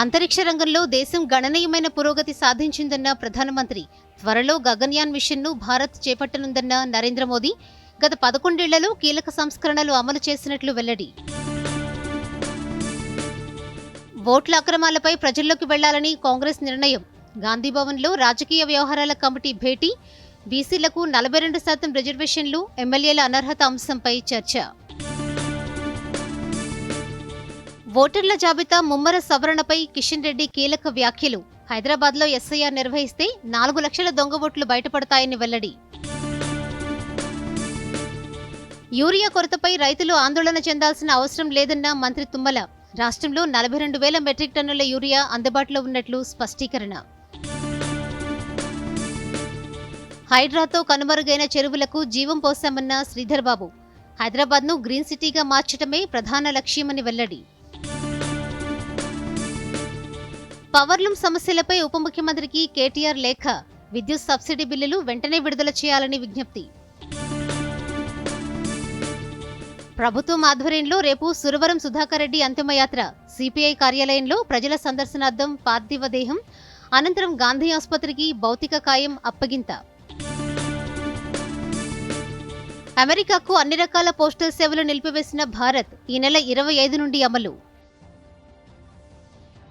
అంతరిక్ష రంగంలో దేశం గణనీయమైన పురోగతి సాధించిందన్న ప్రధానమంత్రి త్వరలో గగన్యాన్ మిషన్ను భారత్ చేపట్టనుందన్న నరేంద్ర మోదీ గత పదకొండేళ్ళలో కీలక సంస్కరణలు అమలు చేసినట్లు వెల్లడి. ఓట్ల అక్రమాలపై ప్రజల్లోకి వెళ్ళాలని కాంగ్రెస్ నిర్ణయం. గాంధీభవన్లో రాజకీయ వ్యవహారాల కమిటీ భేటీ. బీసీలకు నలభై రెండు శాతం రిజర్వేషన్లు ఎమ్మెల్యేల అనర్హత అంశంపై చర్చ. ఓటర్ల జాబితా ముమ్మర సవరణపై కిషన్ రెడ్డి కీలక వ్యాఖ్యలు. హైదరాబాద్లో ఎస్ఐఆర్ నిర్వహిస్తే నాలుగు లక్షల దొంగ ఓట్లు బయటపడతాయని వెల్లడి. యూరియా కొరతపై రైతులు ఆందోళన చెందాల్సిన అవసరం లేదన్న మంత్రి తుమ్మల. రాష్ట్రంలో నలభై రెండు వేల మెట్రిక్ టన్నుల యూరియా అందుబాటులో ఉన్నట్లు స్పష్టీకరణ. హైడ్రాతో కనుమరుగైన చెరువులకు జీవం పోశామన్న శ్రీధర్ బాబు. హైదరాబాద్ను గ్రీన్ సిటీగా మార్చడమే ప్రధాన లక్ష్యమని వెల్లడి. పవర్లూమ్ సమస్యలపై ఉప ముఖ్యమంత్రికి కేటీఆర్ లేఖ. విద్యుత్ సబ్సిడీ బిల్లులు వెంటనే విడుదల చేయాలని విజ్ఞప్తి. ప్రభుత్వం ఆధ్వర్యంలో రేపు సురవరం సుధాకర్ రెడ్డి అంతిమయాత్ర. సిపిఐ కార్యాలయంలో ప్రజల సందర్శనార్థం పార్థివ దేహం అనంతరం గాంధీ ఆసుపత్రికి భౌతిక కాయం అప్పగింత. అమెరికాకు అన్ని రకాల పోస్టల్ సేవలు నిలిపివేసిన భారత్ ఈ నెల ఇరవై ఐదు నుండి అమలు.